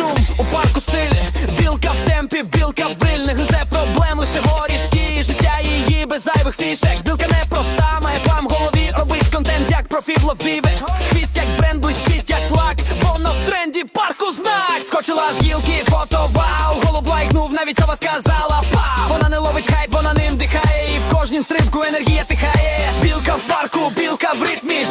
шум, у парку стиль Білка в темпі, білка вильних. Гризе проблем лише горішки Життя її без зайвих фішек. Білка не проста, має план в голові. Робить контент, як профіль ловіве Хвіст як бренд, блищить, як лак. Воно в тренді, парку знак. Скочила з гілки, фото вау. Голуб лайкнув, навіть сова сказала па! Вона не ловить хайп, вона ним дихає. І в кожнім стрибку енергія тихає. Білка в парку, білка в ритмі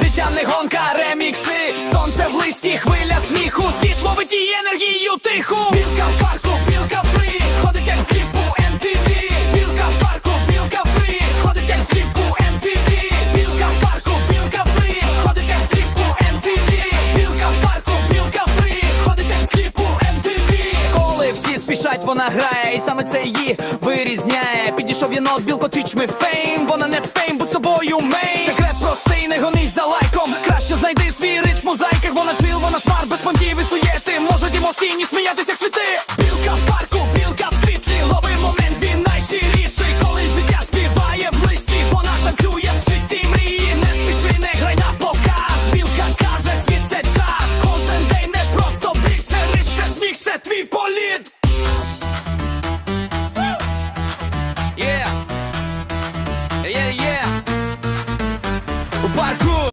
тиху Білка в парку, білка фрі Ходить як з кліпу MTV Білка в парку, білка фрі Ходить як з кліпу MTV Білка в парку, білка фрі Ходить як з кліпу MTV Білка в парку, білка фрі Ходить як кліпу MTV Коли всі спішать, вона грає І саме це її вирізняє. Підійшов єнот, білко teach me fame Вона не фейм, будь собою мейн Секрет простий, не гонись за лайком. Краще знайди свій ритм у зайках Вона чил, вона смарт, без понтів і емоції, сміятися, як світи. Білка в парку, білка в світлі, ловий момент, він найщиріший, коли життя співає в листі, вона танцює в чистій мрії, не спіши, не грай показ. Білка каже, світ це час. Кожен день не просто біг, це риб, сміх, це твій політ.